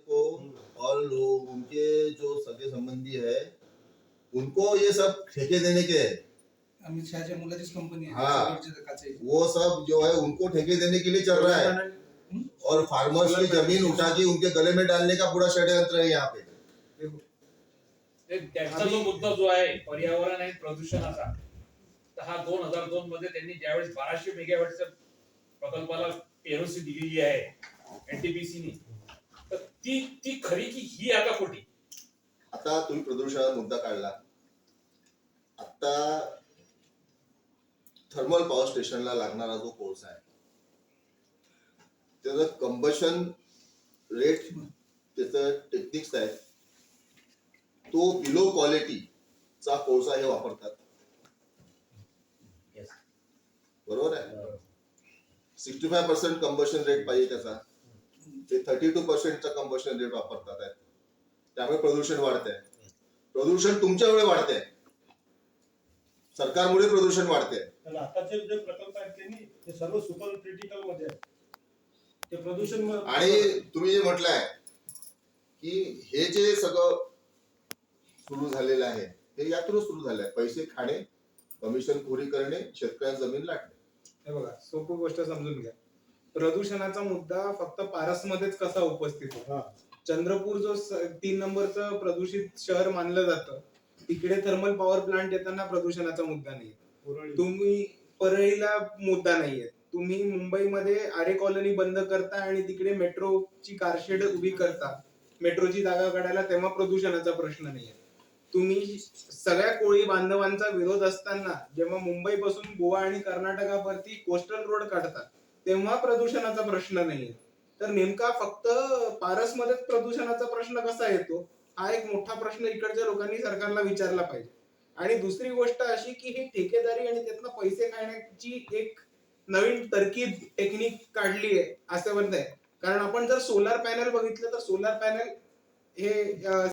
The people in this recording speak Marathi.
को और लोग उनके जो सगे संबंधी है उनको ये सब ठेके देने के है। अमित मुलाचीच कंपनी हा. वो सब जो है उनको ठेके देने के लिए चल रहा है। और फार्मर्स की ज़मीन उठा के उनके गले में डालने का पूरा षड्यंत्र है यहाँ पे। त्यांचा जो मुद्दा जो आहे पर्यावरण आणि प्रदूषणाचा तर हा दोन हज़ार दोन मध्ये त्यांनी ज्यावेळेस बाराशे मेगावॅटच्या प्रकल्पाला पेरोसी दिलेली आहे एनटीपीसीनी ती ती खरी की ही आता खोटी? आता तुम्ही प्रदूषणाचा मुद्दा काढला. आता थर्मल पॉवर स्टेशनला लागणारा जो कोळसा आहे त्याचं कंबशन रेट त्याचं टेक्निक्स आहेत तो बिलो क्वालिटीचा कोळसा हे वापरतात. बरोबर आहे? Sixty five percent combustion rate पाहिजे त्याचा. ते थर्टी टू पर्सेंटचा कंबशन रेट वापरतात आहेत. त्यामुळे प्रदूषण वाढतंय. प्रदूषण तुमच्यामुळे वाढतंय. सरकारमुळे प्रदूषण वाढतंय. आणि आताचे जे प्रकल्प आहेत त्यांनी ते सर्व सुपर क्रिटिकलमध्ये आहेत. ते प्रदूषण म- आणि तुम्ही जे म्हटलंय की हे जे सगळं सुरू झालेलं आहे हे यातूनच सुरू झालंय. पैसे खाणे कमिशन खोरी करणे शेतकऱ्यांना जमीन लाटणे. हे बघा सोपी गोष्ट समजून घ्या. प्रदूषणाचा मुद्दा फक्त पारसमध्येच कसा उपस्थित होतो हा. चंद्रपूर जो तीन नंबरचं प्रदूषित शहर मानलं जातं तिकडे थर्मल पॉवर प्लांट येताना प्रदूषणाचा मुद्दा नाही. तुम्ही परळीला मुद्दा नाहीये तुम्ही मुंबईमध्ये आरे कॉलनी बंद करता आणि तिकडे मेट्रोची कारशेड उभी करता मेट्रोची जागा काढायला तेव्हा प्रदूषणाचा प्रश्न नाहीये तुम्ही सगळ्या कोळी बांधवांचा विरोध असताना जेव्हा मुंबईपासून गोवा आणि कर्नाटकावरती कोस्टल रोड काढतात तेव्हा प्रदूषणाचा प्रश्न नाहीये. तर नेमका फक्त पारसमध्येच प्रदूषणाचा प्रश्न कसा येतो हा एक मोठा प्रश्न इकडच्या लोकांनी सरकारला विचारला पाहिजे. आणि दुसरी गोष्ट अशी की ही ठेकेदारी आणि त्यातनं पैसे काढण्याची एक नवीन तरकीब टेक्निक काढली आहे असं म्हणत आहे कारण आपण जर सोलार पॅनल बघितलं तर सोलार पॅनल हे